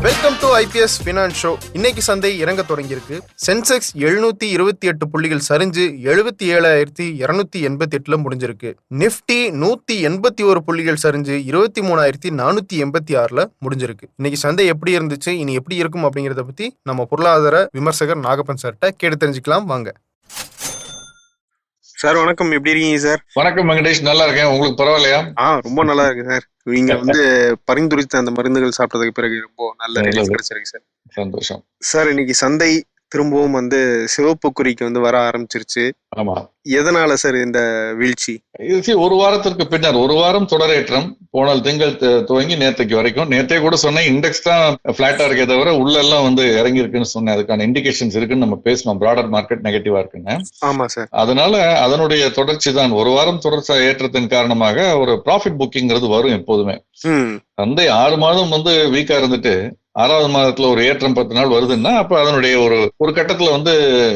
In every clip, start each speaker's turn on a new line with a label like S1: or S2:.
S1: Welcome to IPS finance show இன்னைக்கு சந்தை இறங்க தொடங்கியிருக்கு. சென்செக்ஸ் எழுநூத்தி இருபத்தி எட்டு புள்ளிகள் சரிஞ்சு எழுபத்தி ஏழாயிரத்தி இருநூத்தி எண்பத்தி எட்டுல முடிஞ்சிருக்கு. நிப்டி நூத்தி எண்பத்தி ஒரு புள்ளிகள் சரிஞ்சு இருபத்தி மூணாயிரத்தி நானூத்தி எண்பத்தி ஆறுல முடிஞ்சிருக்கு. இன்னைக்கு சந்தை எப்படி இருந்துச்சு இனி எப்படி இருக்கும் அப்படிங்கறத பத்தி நம்ம பொருளாதார விமர்சகர் நாகப்பன் சார்கிட்ட கேட்டு தெரிஞ்சுக்கலாம். வாங்க. சார் வணக்கம். எப்படி இருக்கீங்க சார்
S2: வணக்கம் வெங்கடேஷ். நல்லா இருக்கேன். உங்களுக்கு பரவாயில்லையா?
S1: ஆ ரொம்ப நல்லா இருக்கு சார் நீங்க வந்து பரிந்துரைத்த அந்த மருந்துகள் சாப்பிட்டதுக்கு பிறகு ரொம்ப நல்ல ரிலீஃப். கிடைச்சிருக்கு சார்
S2: சந்தோஷம்.
S1: சார் இன்னைக்கு சந்தை திரும்பவும் வந்து சிவப்பு குறிக்கு வந்து வர ஆரம்பிச்சிருச்சு.
S2: ஆமா.
S1: எதனால சார் இந்த வீழ்ச்சி?
S2: ஒரு வாரத்திற்கு பின்னர் ஒரு வாரம் தொடரேற்றம். போன திங்கள் துவங்கி நேத்தைக்கு வரைக்கும். நேத்தே கூட சொன்னேன் இண்டெக்ஸ் தான் பிளாட்டா இருக்கே தவிர உள்ள எல்லாம் வந்து இறங்கி இருக்குன்னு சொன்னேன். அதுக்கான இண்டிகேஷன்ஸ் இருக்குன்னு நம்ம பேசணும் ப்ராடர் மார்க்கெட் நெகட்டிவா இருக்குன்னு.
S1: ஆமா சார்
S2: அதனால அதனுடைய தொடர்ச்சி தான். ஒரு வாரம் தொடர்ச்சி ஏற்றத்தின் காரணமாக ஒரு ப்ராஃபிட் புக்கிங்கிறது வரும் எப்போதுமே. சந்தை ஆறு மாதம் வந்து வீக்கா இருந்துட்டு ஆறாவது மாதத்துல ஒரு ஏற்றம் பத்து நாள் வருதுன்னா அப்ப அதனுடைய ஒரு ஒரு கட்டத்துல வந்து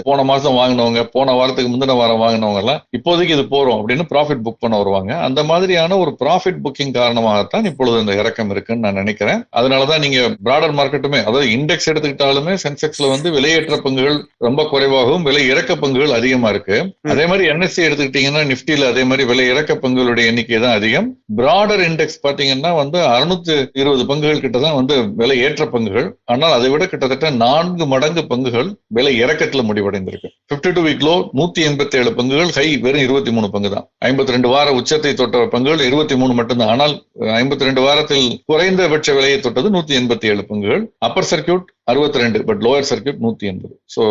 S2: போன மாசம் வாங்கினவங்க போன வாரத்துக்கு முந்தின வாரம் வாங்கினவங்க எல்லாம் இப்போதைக்கு இது போறோம் அப்படின்னு ப்ராஃபிட் புக் பண்ண வருவாங்க. அந்த மாதிரியான ஒரு ப்ராஃபிட் புக்கிங் காரணமாகத்தான் இப்பொழுது இந்த இறக்கம் இருக்குன்னு நான் நினைக்கிறேன். அதனாலதான் நீங்க பிராடர் மார்க்கெட்டுமே அதாவது இண்டெக்ஸ் எடுத்துக்கிட்டாலுமே சென்செக்ஸ்ல வந்து விலையேற்ற பங்குகள் ரொம்ப குறைவாகவும் விலை இறக்க பங்குகள் அதிகமா இருக்கு. அதே மாதிரி என்எஸ்சி எடுத்துக்கிட்டீங்கன்னா நிப்டில அதே மாதிரி விலை இறக்க பங்குகளுடைய எண்ணிக்கை தான் அதிகம். பிராடர் இண்டெக்ஸ் பாத்தீங்கன்னா வந்து அறுநூத்தி இருபது பங்குகள் கிட்ட தான் வந்து விலை ஏற்ற பங்குகள் ஆனால் அதை விட கிட்டத்தட்ட நான்கு மடங்கு பங்குகள் விலை இறக்கத்துல முடிவடைந்திருக்கு. 52 டூ வீக் லோ நூத்தி எண்பத்தி ஏழு பங்குகள் ஹை வெறும் இருபத்தி மூணு பங்கு தான். ஐம்பத்தி ரெண்டு வார உச்சத்தை தொட்ட பங்குகள் இருபத்தி மூணு மட்டும்தான். ஆனால் ஐம்பத்தி ரெண்டு வாரத்தில் குறைந்தபட்ச விலையை தொட்டது நூத்தி எண்பத்தி ஏழு பங்குகள். அப்பர் சர்க்கியூட் அறுபத்தி ரெண்டு பட் லோயர் சர்க்கியூட் நூத்தி எண்பது. ஸோ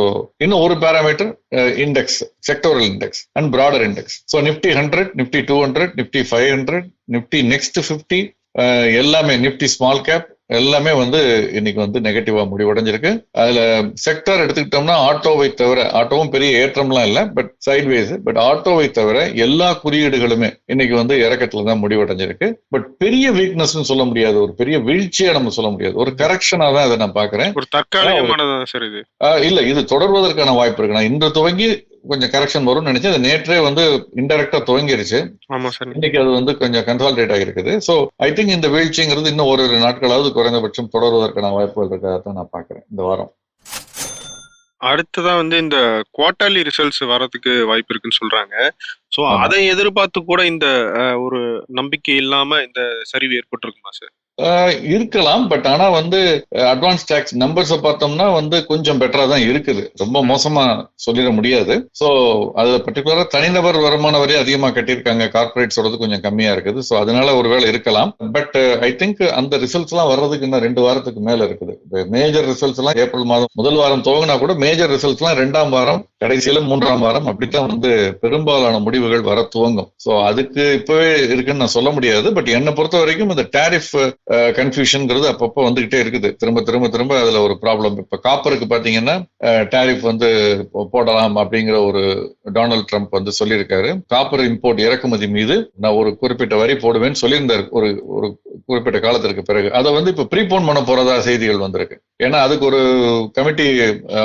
S2: இன்னும் ஒரு parameter index sectoral index and broader index so Nifty hundred Nifty two hundred Nifty five hundred Nifty next fifty எல்லாமே நிப்டி ஸ்மால் கேப் எல்லாமே வந்து இன்னைக்கு வந்து நெகட்டிவா முடிவடைஞ்சிருக்கு. அதுல செக்டர் எடுத்துக்கிட்டோம்னா ஆட்டோவை தவிர ஆட்டோவும் பெரிய ஏற்றம்லாம் இல்லை பட் சைட்வேஸ் பட் ஆட்டோவை தவிர எல்லா குறியீடுகளுமே இன்னைக்கு வந்து இறக்கத்துல தான் முடிவடைஞ்சிருக்கு. பட் பெரிய வீக்னஸ்னு சொல்ல முடியாது. ஒரு பெரிய வீழ்ச்சியா நம்ம சொல்ல முடியாது. ஒரு கரெக்ஷனா தான் அதை நான் பாக்குறேன் இல்ல இது தொடர்வதற்கான வாய்ப்பு இருக்கு. நான் இன்று துவங்கி கொஞ்சம் கரெக்ஷன் வரும்னு நினைச்சேன். அது நேற்றே வந்து இன்டெரக்டா துவங்கிருச்சு. இன்னைக்கு அது வந்து கொஞ்சம் கன்சால்டேட் ஆகிருக்குது சோ ஐ திங்க் இந்த வீழ்ச்சிங்கிறது இன்னும் ஒரு நாட்களாவது குறைந்தபட்சம் தொடர்வதற்கான வாய்ப்புகள் இருக்கதான் நான் பாக்குறேன் இந்த வாரம்.
S3: அடுத்ததா வந்து இந்த குவார்டர்லி ரிசல்ட்ஸ் வரதுக்கு வாய்ப்பு இருக்குன்னு சொல்றாங்க. சோ. அதை எதிர்பார்த்து கூட இந்த ஒரு நம்பிக்கை இல்லாம இந்த சரிவு ஏற்பட்டிருக்குமா சார்
S2: இருக்கலாம். பட் ஆனா வந்து அட்வான்ஸ் டேக்ஸ் நம்பர்ஸை பார்த்தோம்னா வந்து கொஞ்சம் பெட்டரா தான் இருக்குது. ரொம்ப மோசமா சொல்லிட முடியாது. சோ அதுல பர்டிகுலரா தனிநபர் வருமான வரி அதிகமா கட்டியிருக்காங்க. கார்பரேட்ஸோடது கொஞ்சம் கம்மியா இருக்குது. சோ அதனால ஒருவேளை இருக்கலாம். பட் ஐ திங்க் அந்த ரிசல்ட்ஸ் எல்லாம் வர்றதுக்கு இன்னும் ரெண்டு வாரத்துக்கு மேல இருக்குது. மேஜர் ரிசல்ட்ஸ் எல்லாம் ஏப்ரல் மாதம் முதல் வாரம் துவங்கினா கூட மேஜர் ரிசல்ட்ஸ் எல்லாம் ரெண்டாம் வாரம் கடைசியில மூன்றாம் வாரம். அப்படித்தான் வந்து பெரும்பாலான முடிவுகள் வர துவங்கும். ஸோ அதுக்கு இப்பவே இருக்குன்னு நான் சொல்ல முடியாது. பட் என்னை பொறுத்த வரைக்கும் இந்த டேரிஃப் கன்ஃபியூஷன்ங்கிறது அப்பப்போ வந்துகிட்டே இருக்குது. திரும்ப திரும்ப திரும்ப அதுல ஒரு ப்ராப்ளம் இப்ப காப்பருக்கு பாத்தீங்கன்னா டேரிஃப் வந்து போடலாம் அப்படிங்கிற ஒரு டொனால்ட் ட்ரம்ப் வந்து சொல்லியிருக்காரு. காப்பர் இம்போர்ட் இறக்குமதி மீது நான் ஒரு குறிப்பிட்ட வரி போடுவேன்னு சொல்லியிருந்தார். ஒரு ஒரு குறிப்பிட்ட காலத்திற்கு பிறகு. அதை வந்து இப்ப ப்ரீபோன் பண்ண போறதா செய்திகள் வந்திருக்கு. ஏன்னா அதுக்கு ஒரு கமிட்டி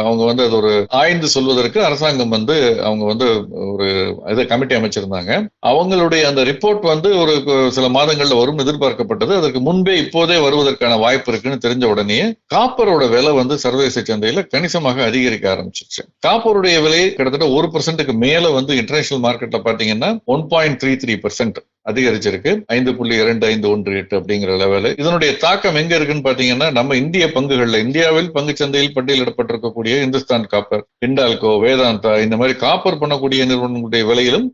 S2: அவங்க வந்து அது ஒரு ஆய்ந்து சொல்வதற்கு அரசாங்கம் வந்து அவங்க வந்து ஒரு இதை கமிட்டி அமைச்சிருந்தாங்க. அவங்களுடைய அந்த ரிப்போர்ட் வந்து ஒரு சில மாதங்கள்ல வரும் எதிர்பார்க்கப்பட்டது. அதற்கு முன்பே இப்போதே வருவதற்கான வாய்ப்பு இருக்குன்னு தெரிஞ்ச உடனே காப்பரோட விலை வந்து சர்வதேச சந்தையில கணிசமாக அதிகரிக்க ஆரம்பிச்சிருச்சு. காப்பருடைய விலை கிட்டத்தட்ட ஒரு பர்சன்ட்டுக்கு மேல வந்து இன்டர்நேஷனல் மார்க்கெட்ல பாத்தீங்கன்னா one point three three percent அதிகரிச்சிருக்கு. ஐந்து புள்ளி இரண்டு ஐந்து ஒன்று எட்டு அப்படிங்கிற லெவலு இதனுடைய தாக்கம் எங்க இருக்குன்னு பாத்தீங்கன்னா நம்ம இந்திய பங்குகள்ல இந்தியாவில் பங்கு சந்தையில் பட்டியலிடப்பட்டிருக்கக்கூடிய இந்துஸ்தான் காப்பர் இண்டால்கோ வேதாந்தா இந்த மாதிரி காப்பர் பண்ணக்கூடிய நிறுவனங்களுடைய விலையிலும்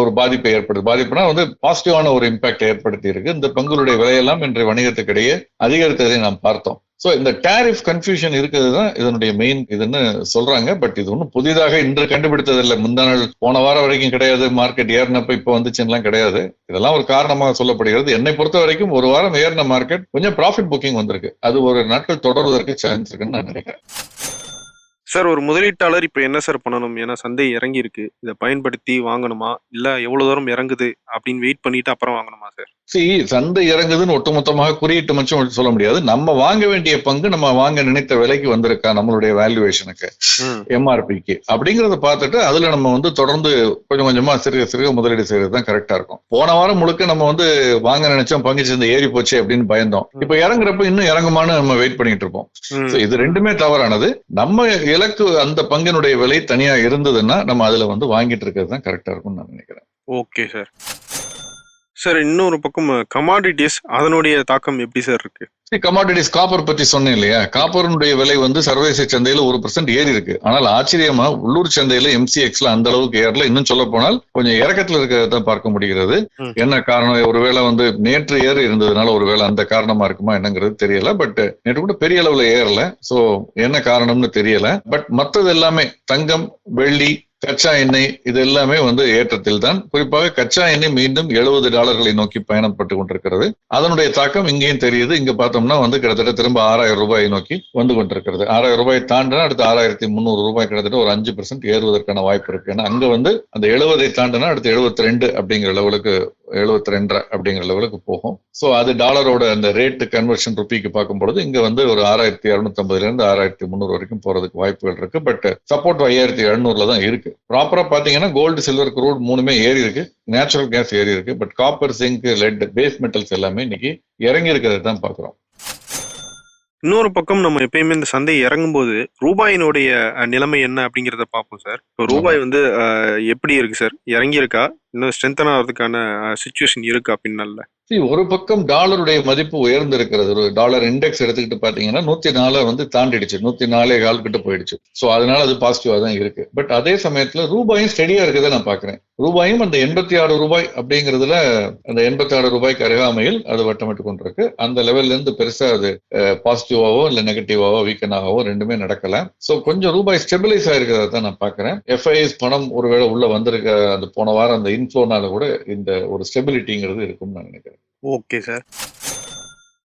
S2: ஒரு பாதிப்பை ஏற்படுது. பாதிப்புனா வந்து பாசிட்டிவான ஒரு இம்பாக்ட் ஏற்படுத்தி இருக்கு இந்த பங்குகளுடைய விலையெல்லாம் இன்றைய வணிகத்துக்கிடையே அதிகரித்ததை நாம் பார்த்தோம். சோ இந்த டேரிஃப் கன்ஃபியூஷன் இருக்கிறது தான் இதனுடைய மெயின் இதுன்னு சொல்றாங்க. பட் இது ஒன்றும் புதிதாக இன்று கண்டுபிடித்தது இல்லை முந்தா நாள் போன வாரம் வரைக்கும் கிடையாது. மார்க்கெட் ஏறினப்ப இப்போ வந்துச்சுன்னெலாம் கிடையாது. இதெல்லாம் ஒரு காரணமாக சொல்லப்படுகிறது. என்னை பொறுத்த வரைக்கும் ஒரு வாரம் ஏறின மார்க்கெட் கொஞ்சம் ப்ராஃபிட் புக்கிங் வந்திருக்கு. அது ஒரு நாட்கள் தொடர்வதற்கு சான்ஸ் இருக்குன்னு நான் நினைக்கிறேன்.
S3: சார் ஒரு முதலீட்டாளர் இப்போ என்ன சார் பண்ணணும்? ஏன்னா சந்தை இறங்கி இருக்கு இதை பயன்படுத்தி வாங்கணுமா? இல்ல எவ்வளவு தூரம் இறங்குது? அப்படின்னு வெயிட் பண்ணிட்டு அப்புறம் வாங்கணுமா சார்?
S2: சி சந்தை இறங்குதுன்னு ஒட்டுமொத்தமாக குறியீட்டு மட்டும் சொல்ல முடியாது. நம்ம வாங்க வேண்டிய பங்கு நம்ம வாங்க நினைத்த விலைக்கு வந்திருக்கா நம்மளுடைய வேல்யூவேஷனுக்கு எம்ஆர்பிக்கு அப்படிங்கறத பார்த்துட்டு அதுல நம்ம வந்து தொடர்ந்து கொஞ்சம் கொஞ்சமா சிறுக சிறுக முதலீடு செய்யறது தான் கரெக்டா இருக்கும். போன வாரம் முழுக்க நம்ம வந்து வாங்க நினைச்சோம் பங்கு சந்தை ஏறி போச்சு அப்படின்னு பயந்தோம். இப்ப இறங்குறப்ப இன்னும் இறங்குமான்னு நம்ம வெயிட் பண்ணிட்டு இருப்போம். இது ரெண்டுமே தவறானது. நம்ம இலக்கு அந்த பங்கினுடைய விலை தனியா இருந்ததுன்னா நம்ம அதுல வந்து வாங்கிட்டு இருக்கிறது தான் கரெக்டா இருக்கும்னு நான் நினைக்கிறேன்.
S3: ஓகே சார் சார் இன்னொரு பக்கம் கமாடிட்டிஸ் அதனுடைய தாக்கம் எப்படி சார் இருக்கு?
S2: கமாடிட்டிஸ் காப்பர் பத்தி சொன்னேன் இல்லையா? காப்பருடைய விலை வந்து சர்வதேச சந்தையில ஒரு பர்சன்ட் ஏறி இருக்கு. ஆனால் ஆச்சரியமா உள்ளூர் சந்தையில எம்சிஎக்ஸ்ல அந்த அளவுக்கு ஏறல. இன்னும் சொல்ல போனால் கொஞ்சம் இறக்கத்துல இருக்கிறத பார்க்க முடிகிறது. என்ன காரணம்? ஒருவேளை வந்து நேற்று ஏறி இருந்ததுனால ஒருவேளை அந்த காரணமா இருக்குமா என்னங்கிறது தெரியல. பட் நேற்று கூட பெரிய அளவுல ஏறல. சோ என்ன காரணம்னு தெரியல. பட் மத்தது எல்லாமே தங்கம் வெள்ளி கச்சா எண்ணெய் இது எல்லாமே வந்து ஏற்றத்தில் தான் குறிப்பாக கச்சா எண்ணெய் மீண்டும் எழுபது டாலர்களை நோக்கி பயணப்பட்டு கொண்டிருக்கிறது. அதனுடைய தாக்கம் இங்கேயும் தெரியுது. இங்க பார்த்தோம்னா வந்து கிட்டத்தட்ட திரும்ப ஆறாயிரம் ரூபாயை நோக்கி வந்து கொண்டிருக்கிறது. ஆறாயிரம் ரூபாய் தாண்டினா அடுத்து ஆறாயிரத்தி முந்நூறு ரூபாய் கிட்டத்தட்ட ஒரு அஞ்சு பெர்சென்ட் ஏறுவதற்கான வாய்ப்பு இருக்கு. ஏன்னா அங்க வந்து அந்த எழுபதை தாண்டினா அடுத்து எழுபத்தி ரெண்டு அப்படிங்கிற லெவலுக்கு எழுபத்தி ரெண்டரை அப்படிங்கிற லெவலுக்கு போகும். ஸோ அது டாலரோட அந்த ரேட் கன்வர்ஷன் ருப்பிக்கு பார்க்கும்பொழுது இங்கே இங்க வந்து ஒரு ஆறாயிரத்தி இருநூத்தி ஆறாயிரத்தி முந்நூறு வரைக்கும் போறதுக்கு வாய்ப்புகள் இருக்கு. பட் சப்போர்ட் ஐயாயிரத்தி எழுநூறுல தான் இருக்கு. ப்ராப்பரா பாத்தீங்கன்னா கோல்டு சில்வர் குரூட் மூணுமே ஏறி இருக்கு. நேச்சுரல் கேஸ் ஏறி இருக்கு. But copper zinc lead base metals எல்லாமே இன்னைக்கு இறங்கி இருக்கிறது தான் பாக்குறோம்.
S3: இன்னொரு பக்கம் நம்ம எப்பயுமே இந்த சந்தை இறங்கும் போது ரூபாயினுடைய அஹ், நிலைமை என்ன அப்படிங்கறத பார்ப்போம் சார். இப்போ ரூபாய் வந்து அஹ், எப்படி இருக்கு சார்? இறங்கி இருக்கா இன்னும் ஸ்ட்ரென்தன் ஆகிறதுக்கான சுச்சுவேஷன் இருக்கா பின்னால
S2: ஒரு பக்கம் டாலருடைய மதிப்பு உயர்ந்திருக்கிறது. ஒரு டாலர் இண்டெக்ஸ் எடுத்துக்கிட்டு பாத்தீங்கன்னா நூத்தி நாலு வந்து தாண்டிடுச்சு. நூத்தி நாலே கால் கிட்ட போயிடுச்சு. சோ அதனால அது பாசிட்டிவா தான் இருக்கு. பட் அதே சமயத்துல ரூபாயும் ஸ்டெடியா இருக்கதை நான் பாக்குறேன் ரூபாயும் அந்த எண்பத்தி ஆறு ரூபாய் அப்படிங்கிறதுல அந்த எண்பத்தி ஆறு ரூபாய்க்கு அருகாமையில் அது வட்டமிட்டு கொண்டிருக்கு. அந்த லெவல்ல இருந்து பெருசா அது பாசிட்டிவாவோ இல்ல நெகட்டிவாவோ வீக்கன் ஆகவோ ரெண்டுமே நடக்கல. சோ கொஞ்சம் ரூபாய் ஸ்டெபிலைஸ் ஆயிருக்கிறத தான் நான் பாக்குறேன் எஃப்ஐஎஸ் பணம் ஒருவேளை உள்ள வந்திருக்க அந்த போன வாரம் அந்த இன்ஃபோனால கூட இந்த ஒரு ஸ்டெபிலிட்டிங்கிறது இருக்கும்னு நான் நினைக்கிறேன்.
S3: Okay sir.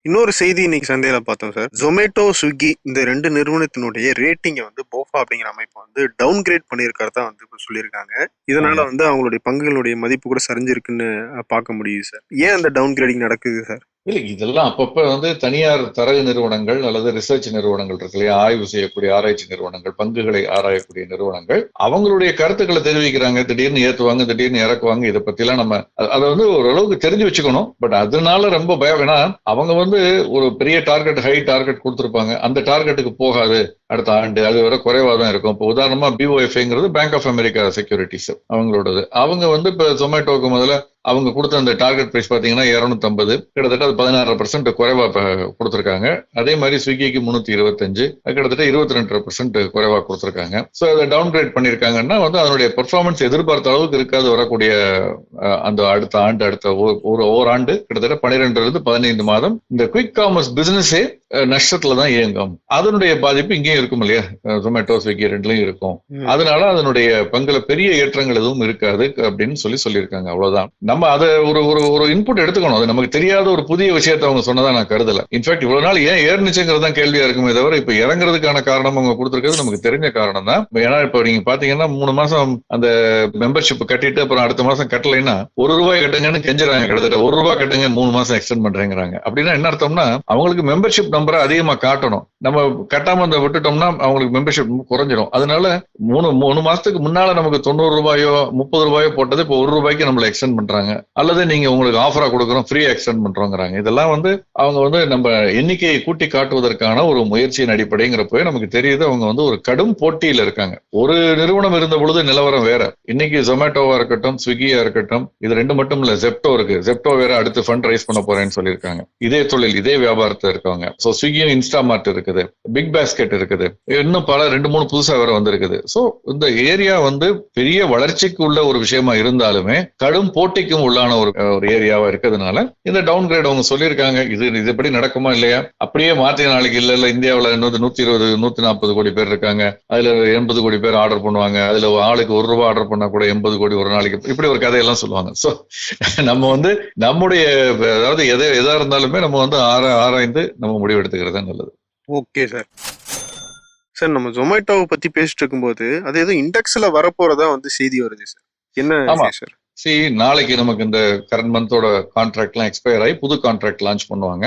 S3: இன்னொரு செய்தி இன்னைக்கு சந்தையில பார்த்தோம் சார். ஜொமேட்டோ ஸ்விக்கி இந்த ரெண்டு நிறுவனத்தினுடைய ரேட்டிங்கை வந்து போஃபா அப்படிங்கிற அமைப்பு வந்து டவுன் கிரேட் பண்ணியிருக்கிறதா வந்து இப்ப சொல்லியிருக்காங்க. இதனால வந்து அவங்களுடைய பங்குகளுடைய மதிப்பு கூட சரிஞ்சிருக்குன்னு பார்க்க முடியுது சார். ஏன் அந்த டவுன் கிரேடிங் நடக்குது சார்?
S2: இல்லை இதெல்லாம் அப்பப்போ வந்து தனியார் தரகு நிறுவனங்கள் அல்லது ரிசர்ச் நிறுவனங்கள் இருக்கு இல்லையா? ஆய்வு செய்யக்கூடிய ஆராய்ச்சி நிறுவனங்கள் பங்குகளை ஆராயக்கூடிய நிறுவனங்கள். அவங்களுடைய கருத்துக்களை தெரிவிக்கிறாங்க. திடீர்னு ஏற்றுவாங்க திடீர்னு இறக்குவாங்க. இதை பற்றிலாம் நம்ம அதை வந்து ஓரளவுக்கு தெரிஞ்சு வச்சுக்கணும். பட் அதனால ரொம்ப பயம். ஏன்னா அவங்க வந்து ஒரு பெரிய டார்கெட் ஹை டார்கெட் கொடுத்துருப்பாங்க. அந்த டார்கெட்டுக்கு போகாது அடுத்த ஆண்டு. அது வர குறைவாக தான் இருக்கும். இப்போ உதாரணமாக பிஓஎஃப்ங்கிறது பேங்க் ஆஃப் அமெரிக்கா செக்யூரிட்டிஸ் அவங்களோடது. அவங்க வந்து இப்போ ஜொமேட்டோக்கு முதல்ல அவங்க கொடுத்த அந்த டார்கெட் பிரைஸ் பாத்தீங்கன்னா 250 கிட்டத்தட்ட அது பதினாறு பர்சன்ட் குறைவா கொடுத்திருக்காங்க. அதே மாதிரி ஸ்விக்கிக்கு முன்னூத்தி இருபத்தஞ்சு. கிட்டத்தட்ட இருபத்தி ரெண்டு பர்சன்ட் குறைவா கொடுத்திருக்காங்க. சோ அதை டவுன் கிரேட் பண்ணிருக்காங்கன்னா வந்து அதனுடைய பெர்ஃபார்மன்ஸ் எதிர்பார்த்த அளவுக்கு இருக்காது. வரக்கூடிய அந்த அடுத்த ஆண்டு அடுத்த ஒரு- ஓராண்டு கிட்டத்தட்ட பன்னிரெண்டுல இருந்து பதினைந்து மாதம் இந்த குயிக் காமர்ஸ் பிசினஸே நஷ்டத்துல தான் இயங்கும். அதனுடைய பாதிப்பு இங்கேயும் இருக்கும் இல்லையா? ஜொமேட்டோ ஸ்விக்கி ரெண்டுலயும் இருக்கும். அதனால அதனுடைய பங்குல பெரிய ஏற்றங்கள் எதுவும் இருக்காது அப்படின்னு சொல்லி சொல்லியிருக்காங்க. அவ்வளவுதான். நம்ம அதை ஒரு ஒரு ஒரு இன்புட் எடுத்துக்கணும். அது நமக்கு தெரியாத ஒரு புதிய விஷயத்தை அவங்க சொன்னதா நான் கருதல. இன்ஃபேக்ட் இவ்வளவு நாள் ஏன் ஏறிச்சுங்கிறது தான் கேள்வியா இருக்குமே தவிர இப்ப இறங்குறதுக்கான காரணம் அவங்க கொடுத்துருக்கிறது நமக்கு தெரிஞ்ச காரணம் தான். ஏன்னா இப்ப நீங்க பாத்தீங்கன்னா மூணு மாசம் அந்த மெம்பர்ஷிப் கட்டிட்டு அப்புறம் அடுத்த மாசம் கட்டலைன்னா ஒரு ரூபாய் கட்டுங்கன்னு கெஞ்சுறாங்க. கிட்டத்தட்ட ஒரு ரூபாய் கட்டுங்க மூணு மாசம் எக்ஸ்டெண்ட் பண்றேங்கிறாங்க. அப்படின்னா என்ன அர்த்தம்னா அவங்களுக்கு மெம்பர்ஷிப் நம்பரை அதிகமா காட்டணும். நம்ம கட்டாம அந்த விட்டுட்டோம்னா அவங்களுக்கு மெம்பர்ஷிப் குறைஞ்சிடும் அதனால மூணு மூணு மாசத்துக்கு முன்னால நமக்கு தொண்ணூறு ரூபாயோ முப்பது ரூபாயோ போட்டது இப்போ ஒரு ரூபாய்க்கு நம்மள எக்ஸ்டெண்ட் பண்றாங்க. பண்றாங்க அல்லது நீங்க உங்களுக்கு ஆஃபரா கொடுக்குறோம் ஃப்ரீ எக்ஸ்டெண்ட் பண்றோங்கிறாங்க. இதெல்லாம் வந்து அவங்க வந்து நம்ம எண்ணிக்கையை கூட்டி காட்டுவதற்கான ஒரு முயற்சியின் அடிப்படைங்கிறப்பவே நமக்கு தெரியுது அவங்க வந்து ஒரு கடும் போட்டியில இருக்காங்க. ஒரு நிறுவனம் இருந்த பொழுது நிலவரம் வேற. இன்னைக்கு ஜொமேட்டோவா இருக்கட்டும் ஸ்விக்கியா இருக்கட்டும் இது ரெண்டு மட்டும் இல்ல ஜெப்டோ இருக்கு. ஜெப்டோ வேற அடுத்து ஃபண்ட் ரைஸ் பண்ண போறேன்னு சொல்லியிருக்காங்க. இதே தொழில் இதே வியாபாரத்துல இருக்கவங்க. ஸோ ஸ்விக்கியும் இன்ஸ்டாமார்ட் இருக்குது. பிக் பேஸ்கெட் இருக்குது. இன்னும் பல ரெண்டு மூணு புதுசா வேற வந்திருக்குது. ஸோ இந்த ஏரியா வந்து பெரிய வளர்ச்சிக்கு உள்ள ஒரு விஷயமா இருந்தாலுமே கடும் போட்டிக்கு போட்டிக்கும் உள்ளான ஒரு ஒரு ஏரியாவா இருக்கிறதுனால இந்த டவுன் கிரேட் அவங்க சொல்லியிருக்காங்க. இது இது எப்படி நடக்குமா இல்லையா? அப்படியே மாத்திய நாளைக்கு இல்ல இல்ல இந்தியாவுல இன்னொரு நூத்தி இருபது நூத்தி நாற்பது கோடி பேர் இருக்காங்க. அதுல எண்பது கோடி பேர் ஆர்டர் பண்ணுவாங்க. அதுல ஆளுக்கு ஒரு ரூபாய் ஆர்டர் பண்ணா கூட எண்பது கோடி ஒரு நாளைக்கு. இப்படி ஒரு கதையெல்லாம் சொல்லுவாங்க. சோ நம்ம வந்து நம்முடைய அதாவது எதை எதா இருந்தாலுமே நம்ம வந்து ஆரா ஆராய்ந்து நம்ம முடிவு எடுத்துக்கிறது நல்லது.
S3: ஓகே சார் சார் நம்ம ஜொமேட்டோவை பத்தி பேசிட்டு இருக்கும்போது அது ஏதோ இண்டெக்ஸ்ல வரப்போறதா வந்து செய்தி வருது சார் என்ன
S2: ஆமா. சி நாளைக்கு நமக்கு இந்த கரண்ட் மந்தோட கான்ட்ராக்ட்லாம் எக்ஸ்பயர் ஆகி புது கான்ட்ராக்ட் லான்ச் பண்ணுவாங்க.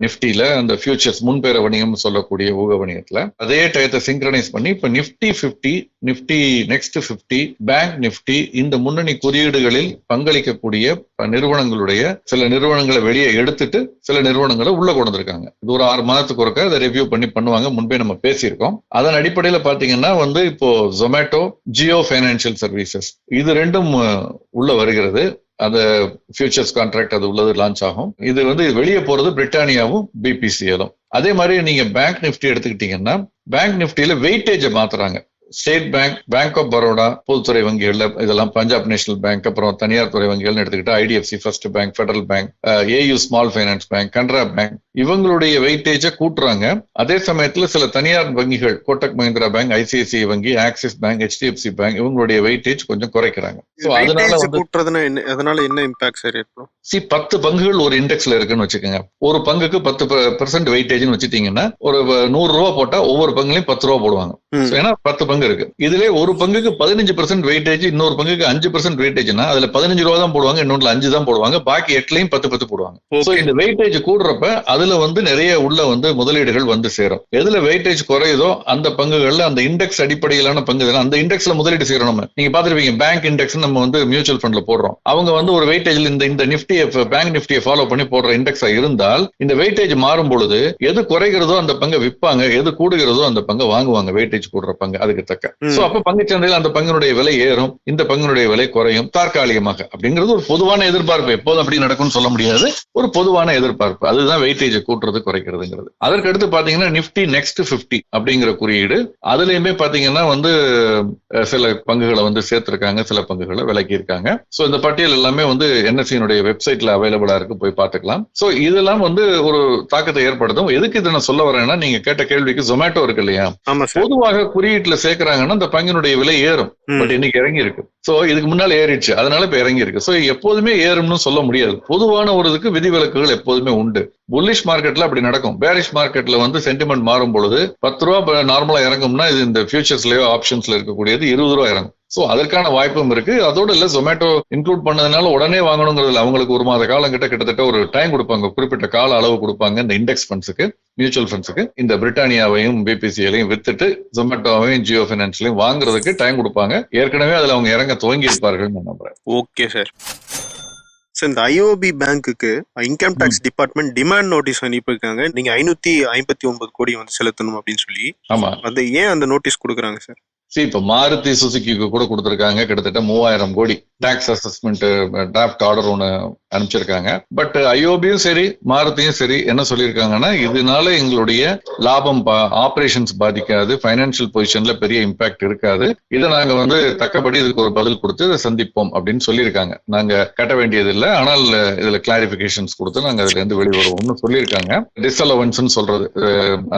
S2: நிஃப்டியில அந்த ஃபியூச்சர்ஸ் முன்பேற வணிகம் சொல்லக்கூடிய ஊக வணிகத்துல அதே டயத்தை சிங்க்ரனைஸ் பண்ணி இப்ப நிஃப்டி 50 நிஃப்டி நெக்ஸ்ட் 50 பேங்க் நிஃப்டி இந்த முன்னணி குறியீடுகளில் பங்களிக்கக்கூடிய நிறுவனங்களுடைய சில நிறுவனங்களை வெளியே எடுத்துட்டு சில நிறுவனங்களை உள்ள கொண்டு வந்திருக்காங்க. இது ஒரு ஆறு மாதத்துக்கு ஒருக்க அதை ரிவ்யூ பண்ணி பண்ணுவாங்க. முன்பே நம்ம பேசியிருக்கோம். அதன் அடிப்படையில பாத்தீங்கன்னா வந்து இப்போ ஜொமேட்டோ ஜியோ பைனான்சியல் சர்வீசஸ் இது ரெண்டும் உள்ள வருகிறது. அந்த ஃபியூச்சர்ஸ் கான்ட்ராக்ட் அது உள்ளது லான்ச் ஆகும். இது வந்து வெளியே போறது பிரிட்டானியாவும் பிபிசிஎலும் அதே மாதிரி நீங்க பேங்க் நிஃப்டி எடுத்துக்கிட்டீங்கன்னா பேங்க் நிஃப்டியில வெயிட்டேஜை மாத்துறாங்க. State bank bank of Baroda பொதுத்துறை வங்கிகள்ல இதெல்லாம் பஞ்சாப் நேஷனல் பேங்க் அப்புறம் தனியார் துறை வங்கிகள்னு எடுத்துக்கிட்டா IDFC first bank federal bank AU small finance bank Canara bank இவங்களுடைய வெயிட்டேஜை கூட்டுறாங்க. அதே சமயத்துல சில தனியார் வங்கிகள் கோட்டக் மஹிந்திரா பேங்க் ஐசிஐசிஐ வங்கி ஆக்சிஸ் பேங்க் ஹெச்டிஎஃப்சி பேங்க் இவங்களுடைய வெயிட்டேஜ் கொஞ்சம் குறைக்கிறாங்க. அதனால
S3: என்ன அதனால என்ன இம்பாக்ட் சார்
S2: சி பத்து பங்குகள் ஒரு இண்டெக்ஸ்ல இருக்குன்னு வச்சுக்கோங்க. ஒரு பங்குக்கு பத்து பெர்சென்ட் வெயிட்டேஜ்னு வச்சுட்டீங்கன்னா ஒரு நூறு ரூபா போட்டா ஒவ்வொரு பங்குலையும் பத்து ரூபா போடுவாங்க. ஏன்னா பத்து பங்கு இருக்கு. இதுல ஒரு பங்குக்கு பதினஞ்சு பெர்சென்ட் வெயிட்டேஜ் இன்னொரு பங்குக்கு அஞ்சு பெர்சென்ட் வெயிட்டேஜ்னா அதுல பதினஞ்சு ரூபா தான் போடுவாங்க இன்னொன்றுல அஞ்சு தான் போடுவாங்க பாக்கி எட்டுலயும் பத்து பத்து போடுவாங்க. இந்த வெயிட்டேஜ் கூடுறப்ப அதுல வந்து நிறைய உள்ள வந்து முதலீடுகள் வந்து சேரும். எதுல வெயிட்டேஜ் குறையுதோ அந்த பங்குகள்ல அந்த இண்டெக்ஸ் அடிப்படையிலான பங்கு அந்த இண்டெக்ஸ்ல முதலீடு செய்யறோம் நம்ம. நீங்க பாத்துருப்பீங்க பேங்க் இண்டெக்ஸ் நம்ம வந்து மியூச்சுவல் ஃபண்ட்ல போடுறோம். அவங்க வந்து ஒரு வெயிட்டேஜ்ல இந்த இந்த நிப்டி பேங்க் நிப்டியை ஃபாலோ பண்ணி போடுற இண்டெக்ஸா இருந்தால் இந்த வெயிட்டேஜ் மாறும் பொழுது எது குறைகிறதோ அந்த பங்கை விற்பாங்க எது கூடுகிறதோ அந்த பங்கை வாங்குவாங்க வெயிட்டேஜ் கூடுற பங்கு அதுக்கு தக்க. சோ அப்ப பங்கு சந்தையில் அந்த பங்கினுடைய விலை ஏறும் இந்த பங்கினுடைய விலை குறையும் தற்காலிகமாக. அப்படிங்கிறது ஒரு பொதுவான எதிர்பார்ப்பு. எப்போதும் அப்படி நடக்கும்னு சொல்ல முடியாது. ஒரு பொதுவான எதிர்பார்ப்பு. அதுதான் வெயிட்டேஜ் கூட்டுறது குறைக்கிறதுங்கிறது. அதற்கு அடுத்து பாத்தீங்கன்னா நிப்டி நெக்ஸ்ட் 50 அப்படிங்கிற குறியீடு. அதுலயுமே பாத்தீங்கன்னா வந்து சில பங்குகளை வந்து சேர்த்திருக்காங்க சில பங்குகளை விலக்கி இருக்காங்க சோ இந்த பட்டியல் எல்லாமே வந்து என்எஸ்சியினுடைய வெப்சைட்ல அவைலபிளா இருக்கு போய் பார்த்துக்கலாம். சோ இதெல்லாம் வந்து ஒரு தாக்கத்தை ஏற்படுத்தும். எதுக்கு இதை நான் சொல்ல வரேன்னா நீங்க கேட்ட கேள்விக்கு ஜொமேட்டோ இருக்கு இல்லையா?
S3: ஆமா
S2: பொதுவாக குறியீட்டுல சேர்க்கறாங்கன்னா அந்த பங்கினுடைய விலை ஏறும். பட் இன்னைக்கு இறங்கி இருக்கு சோ இதுக்கு முன்னால ஏறிடுச்சு. அதனால இப்ப இறங்கி இருக்கு சோ எப்போதுமே ஏறும்னு சொல்ல முடியாது. பொதுவான ஒரு இதுக்கு விதிவிலக்குகள் எப்போதுமே உண்டு. புல்லிஷ் மார்க்கெட்ல அப்படி நடக்கும். பேரிஷ் மார்க்கெட்ல வந்து சென்டிமெண்ட் மாறும் பொழுது பத்து ரூபா நார்மலா இறங்கும்னா இது இந்த ஃபியூச்சர்ஸ்லயோ ஆப்ஷன்ஸ்ல இருக்கக்கூடியது இருபது ரூபா இறங்கும். சோ அதற்கான வாய்ப்பும் இருக்கு. அதோட இல்ல ஜொமேட்டோ இன்க்ளூட் பண்ணதுனால உடனே வாங்கணுங்கிறதுல அவங்களுக்கு ஒரு மாத காலம் கிட்ட கிட்டத்தட்ட ஒரு டைம் கொடுப்பாங்க. குறிப்பிட்ட கால அளவு கொடுப்பாங்க இந்த இண்டெக்ஸ் ஃபண்ட்ஸுக்கு மியூச்சுவல் ஃபண்ட்ஸுக்கு இந்த பிரிட்டானியாவையும் பிபிசிஎலையும் வித்துட்டு ஜொமேட்டோவையும் ஜியோ ஃபைனான்ஸ்லையும் வாங்குறதுக்கு டைம் கொடுப்பாங்க. ஏற்கனவே அதுல அவங்க இறங்க துவங்கி இருப்பார்கள் நான் நம்புறேன்.
S3: ஓகே சார் சார் இந்த ஐஓபி பேங்க்குக்கு income tax department demand notice அனுப்பியிருக்காங்க. நீங்க ஐநூத்தி ஐம்பத்தி ஒன்பது கோடி வந்து செலுத்தணும் அப்படின்னு சொல்லி.
S2: ஆமா.
S3: அது ஏன் அந்த நோட்டீஸ் கொடுக்குறாங்க சார்
S2: சரி இப்ப மாருதி சுசுக்கிக்கு கூட கொடுத்துருக்காங்க. கிட்டத்தட்ட மூவாயிரம் கோடி. டாக்ஸ் அசஸ்மெண்ட் டிராப்ட் ஆர்டர் ஒன்னு அனுப்பிச்சிருக்காங்க. பட் ஐஓபியும் uh, சரி மாருதியும் சரி என்ன சொல்லியிருக்காங்கன்னா இதனால எங்களுடைய லாபம் ஆபரேஷன்ஸ் பாதிக்காது ஃபைனான்சியல் பொசிஷன்ல பெரிய இம்பாக்ட் இருக்காது. இதை நாங்க வந்து தக்கபடி இதுக்கு ஒரு பதில் கொடுத்து இதை சந்திப்போம் அப்படின்னு சொல்லியிருக்காங்க. நாங்க கட்ட வேண்டியது இல்லை ஆனால் இதுல கிளாரிபிகேஷன்ஸ் கொடுத்து நாங்க அதுல இருந்து வெளிவருவோம்னு சொல்லியிருக்காங்க. டிஸ்அலவன்ஸ் சொல்றது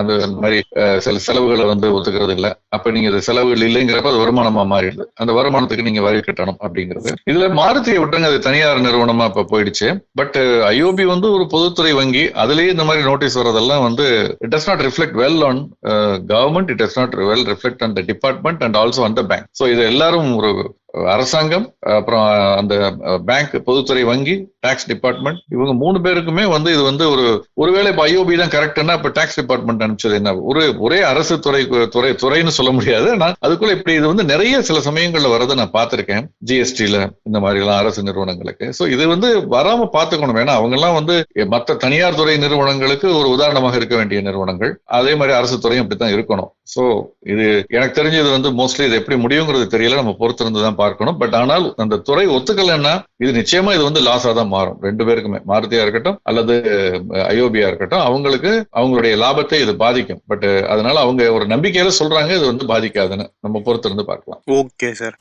S2: அது அந்த மாதிரி சில செலவுகளை வந்து ஒத்துக்கிறது இல்லை அப்ப நீங்க இது செலவுகள் இல்லைங்கிறப்ப அது வருமானமா மாறிடுது. அந்த வருமானத்துக்கு நீங்க வரி கட்டணும் அப்படிங்கிறது இதுல மாருதியை விட்டுருங்க அது தனியார் நிறுவனமா இப்ப போயிடுச்சு. பட் ஐஓபி uh, வந்து ஒரு பொதுத்துறை வங்கி அதுலயே இந்த மாதிரி நோட்டீஸ் வரதெல்லாம் வந்து it does not reflect well on government it does not well reflect on the department and also on the bank so இது எல்லாரும் ஒரு அரசாங்கம் அப்புறம் அந்த பேங்க் பொதுத்துறை வங்கி டாக்ஸ் டிபார்ட்மெண்ட் இவங்க மூணு பேருக்குமே வந்து இது வந்து ஒரு ஒருவேளை இப்போ ஐஓபி தான் கரெக்ட்னா இப்ப டாக்ஸ் டிபார்ட்மெண்ட் அனுப்பிச்சது என்ன? ஒரு ஒரே அரசு துறை துறை துறைன்னு சொல்ல முடியாது. நான் அதுக்குள்ள இப்படி இது வந்து நிறைய சில சமயங்கள்ல வரதை நான் பார்த்திருக்கேன். ஜிஎஸ்டியில இந்த மாதிரி எல்லாம் அரசு நிறுவனங்களுக்கு. சோ இது வந்து வராம பாத்துக்கணும் ஏன்னா அவங்க எல்லாம் வந்து மற்ற தனியார் துறை நிறுவனங்களுக்கு ஒரு உதாரணமாக இருக்க வேண்டிய நிறுவனங்கள். அதே மாதிரி அரசு துறையும் அப்படித்தான் இருக்கணும். சோ இது எனக்கு தெரிஞ்சது வந்து மோஸ்ட்லி இது எப்படி முடியுங்கிறது தெரியல. நம்ம பொறுத்திருந்து தான் பார்க்கணும். பட் ஆனால் அந்த துறை ஒத்துக்கலைன்னா இது நிச்சயமா இது வந்து லாஸா தான் மாறும். ரெண்டு பேருக்குமே மாருதியா இருக்கட்டும் அல்லது ஐஓபியா இருக்கட்டும் அவங்களுக்கு அவங்களுடைய லாபத்தை இது பாதிக்கும். பட் அதனால அவங்க ஒரு நம்பிக்கையில சொல்றாங்க இது வந்து பாதிக்காதுன்னு நம்ம பொறுத்திருந்து பார்க்கலாம்.
S3: ஓகே சார்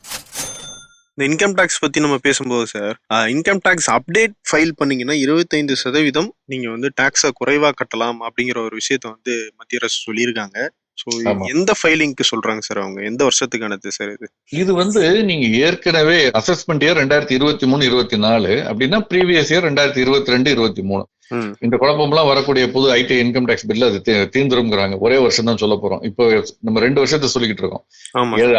S3: இந்த இன்கம் டாக்ஸ் பத்தி நம்ம பேசும்போது sir income tax update file பண்ணீங்கன்னா இருபத்தைந்து சதவீதம் நீங்க வந்து டாக்ஸை குறைவா கட்டலாம் அப்படிங்கிற ஒரு விஷயத்த வந்து மத்திய அரசு சொல்லியிருக்காங்க. ஸோ. எந்த ஃபைலிங்க்கு சொல்றாங்க சார் அவங்க எந்த வருஷத்துக்கானது சார் இது
S2: இது வந்து நீங்க ஏற்கனவே அசஸ்மெண்ட் இயர் ரெண்டாயிரத்தி இருபத்தி மூணு இருபத்தி நாலு அப்படின்னா ப்ரீவியஸ் இயர் ரெண்டாயிரத்தி இருபத்தி ரெண்டு இருபத்தி மூணு. இந்த குழப்பம்லாம் வரக்கூடிய புது ஐடி இன்கம் டேக்ஸ் பில் அது தீ- தீர்ந்துருங்கிறாங்க ஒரே வருஷம் தான் சொல்ல போறோம். இப்போ நம்ம ரெண்டு வருஷத்தை சொல்லிக்கிட்டு இருக்கோம்.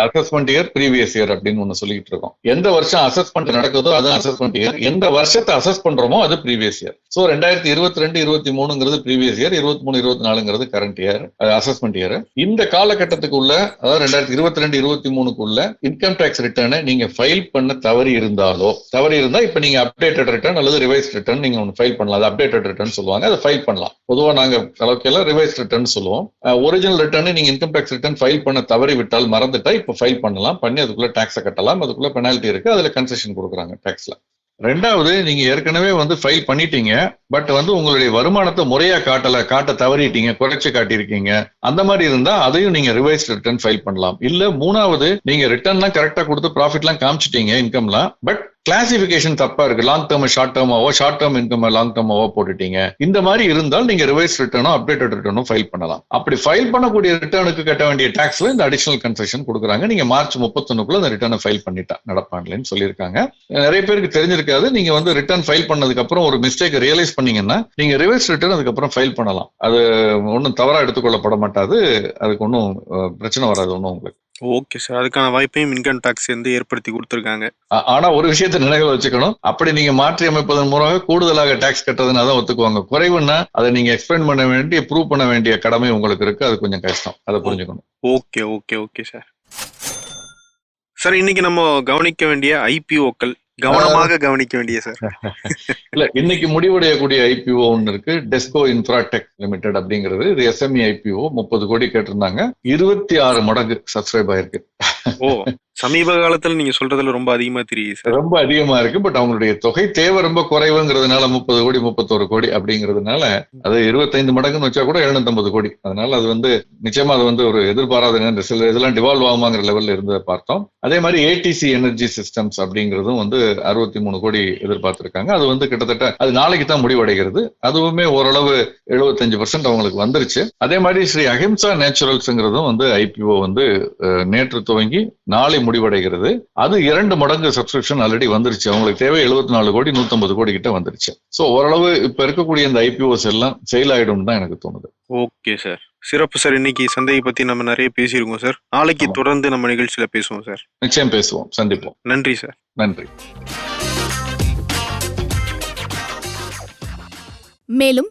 S2: அசஸ்மெண்ட் இயர் ப்ரீவியஸ் இயர் அப்படின்னு ஒண்ணு சொல்லிட்டு இருக்கோம். எந்த வருஷம் அசஸ்மெண்ட் நடக்குதோ அது அசஸ்மெண்ட் இயர் எந்த வருஷத்தை அசஸ் பண்றோமோ அது ப்ரீவியஸ் இயர் சோ ரெண்டாயிரத்தி இருபத்தி ரெண்டு இருபத்தி மூணுங்கிறது ப்ரீவியஸ் இயர் இருபத்தி மூணு இருபத்தி நாலுங்கிறது கரண்ட் இயர் அசஸ்மெண்ட் இயர் இந்த காலகட்டத்துக்குள்ள அதாவது ரெண்டாயிரத்தி இருபத்தி ரெண்டு இருபத்தி மூணுக்குள்ள இன்கம் டேக்ஸ் ரிட்டர்னை நீங்க ஃபைல் பண்ண தவறி இருந்தாலோ தவறி இருந்தா இப்ப நீங்க அப்டேட்டட் ரிட்டர்ன் அல்லது ரிவைஸ் ரிட்டர்ன் நீங்க ஒன்று ஃபைல் பண்ணலாம். அது அப்டேட்டட் ரிட்டர்ன் சொல்லுவாங்க. அதை ஃபைல் பண்ணலாம். பொதுவா நாங்க அளவுக்கெல்லாம் ரிவைஸ் ரிட்டர்ன் சொல்லுவோம். ஒரிஜினல் ரிட்டர்னு நீங்க இன்கம் டேக்ஸ் ரிட்டர்ன் ஃபைல் பண்ண தவறி விட்டால் மறந்துட்டா இப்போ ஃபைல் பண்ணலாம். பண்ணி அதுக்குள்ள டேக்ஸை கட்டலாம். அதுக்குள்ள பெனால்ட்டி இருக்கு. அதுல கன்செஷன் கொடுக்குறாங்க டேக்ஸ்ல ரெண்டாவது நீங்க ஏற்கனவே வந்து ஃபைல் பண்ணிட்டீங்க. பட் வந்து உங்களுடைய வருமானத்தை முறையா காட்டல காட்ட தவறிட்டீங்க குறைச்சு காட்டியிருக்கீங்க. அந்த மாதிரி இருந்தா அதையும் நீங்க ரிவைஸ் ரிட்டர்ன் ஃபைல் பண்ணலாம். இல்ல மூணாவது நீங்க ரிட்டர்ன்லாம் கரெக்டா கொடுத்து ப்ராஃபிட்லாம் காமிச்சிட்டீங்க இன்கம்லாம் பட் கிளாசிபிகேஷன் தப்பா இருக்கு. லாங் டேர்ம் ஷார்ட் டேர்மாவோ ஷார்ட் டேர்ம் இன்கம் லாங் டேர்மாவோ போட்டுட்டீங்க. இந்த மாதிரி இருந்தால் நீங்க ரிவைஸ் ரிட்டர்னோ அப்டேட்டட் ரிட்டர்னோ ஃபைல் பண்ணலாம். அப்படி ஃபைல் பண்ணக்கூடிய ரிட்டர்னுக்கு கட்ட வேண்டிய டாக்ஸ்ல இந்த அடிஷனல் கன்செஷன் கொடுக்குறாங்க. நீங்க மார்ச் முப்பத்தொன்னுக்குள்ள அந்த ரிட்டர்னை ஃபைல் பண்ணிட்டா நடப்பான்லன்னு சொல்லியிருக்காங்க. நிறைய பேருக்கு தெரிஞ்சிருக்காது. நீங்க வந்து ரிட்டர்ன் ஃபைல் பண்ணதுக்கு அப்புறம் ஒரு மிஸ்டேக் ரியலைஸ் பண்ணீங்கன்னா நீங்க ரிவைஸ் ரிட்டர்ன் அதுக்கப்புறம் ஃபைல் பண்ணலாம். அது ஒன்றும் தவறா எடுத்துக்கொள்ளப்பட மாட்டாது. அதுக்கு ஒன்றும் பிரச்சனை வராது ஒன்றும் உங்களுக்கு.
S3: ஓகே சார் அதுக்கான வாய்ப்பையும் இன்கம் டாக்ஸ் வந்து ஏற்படுத்தி கொடுத்துருக்காங்க.
S2: ஆனா ஒரு விஷயத்தை நினைவில் வச்சுக்கணும். அப்படி நீங்க மாற்றி அமைப்பதன் மூலமாக கூடுதலாக டாக்ஸ் கட்டுறதுனா தான் ஒத்துக்குவாங்க. குறைவுன்னா அதை நீங்க எக்ஸ்பிளைன் பண்ண வேண்டிய ப்ரூவ் பண்ண வேண்டிய கடமை உங்களுக்கு இருக்கு. அது கொஞ்சம் கஷ்டம். அதை புரிஞ்சுக்கணும்.
S3: Okay okay okay sir sir இன்னைக்கு நம்ம கவனிக்க வேண்டிய ஐபிஓக்கள் கவனமாக கவனிக்க வேண்டிய சார்
S2: இல்ல இன்னைக்கு முடிவடையக்கூடிய ஐபிஓ ஒன்னு இருக்கு. டெஸ்கோ இன்ஃப்ராடெக் லிமிடெட் அப்படிங்கிறது. இது எஸ்எம்இ ஐபிஓ முப்பது கோடி கேட்டிருந்தாங்க. இருபத்தி ஆறு மடங்கு சப்ஸ்கிரைப் ஆயிருக்கு.
S3: ஓ சமீப காலத்துல நீங்க சொல்றதுல ரொம்ப அதிகமா தெரியுது சார்.
S2: ரொம்ப அதிகமா இருக்கு பட் அவங்களுடைய தொகை தேவை ரொம்ப குறைவுங்கிறதுனால முப்பது கோடி முப்பத்தோரு கோடி அப்படிங்கிறதுனால அது இருபத்தைந்து மடங்குன்னு வச்சா கூட 750 கோடி. அதனால அது வந்து நிச்சயமா அது வந்து ஒரு எதிர்பாராத சில இதெல்லாம் டிவால்வ் ஆகுமாங்கிற லெவல்ல இருந்ததை பார்த்தோம். அதே மாதிரி ஏடிசி எனர்ஜி சிஸ்டம்ஸ் அப்படிங்கிறதும் வந்து அறுபத்தி மூணு கோடி எதிர்பார்த்திருக்காங்க. அது வந்து கிட்டத்தட்ட அது நாளைக்கு தான் முடிவடைகிறது. அதுவுமே ஓரளவு எழுபத்தஞ்சு பர்சன்ட் அவங்களுக்கு வந்துருச்சு. அதே மாதிரி ஸ்ரீ அஹிம்சா நேச்சுரல்ஸ்ங்கிறதும் வந்து ஐபிஓ வந்து நேற்று துவங்கி நாளை முடிவடைகிறது. அது இரண்டு மடங்கு சப்ஸ்கிரிப்ஷன் ஆல்ரெடி வந்துருச்சு. அவங்களுக்கு தேவை எழுபத்தி நாலு கோடி 150 கோடி கிட்ட வந்துருச்சு. சோ ஓரளவு இப்ப இருக்கக்கூடிய இந்த ஐபிஓஸ் எல்லாம் செயல் ஆயிடும் தான் எனக்கு தோணுது.
S3: ஓகே சார் சிறப்பு சார் இன்னைக்கு சந்தையை பத்தி நம்ம நிறைய பேசியிருக்கோம் சார் நாளைக்கு. தொடர்ந்து நம்ம நிகழ்ச்சியில பேசுவோம் சார்
S2: நிச்சயம் பேசுவோம். சந்திப்போம்.
S3: நன்றி சார்
S2: நன்றி.
S4: மேலும்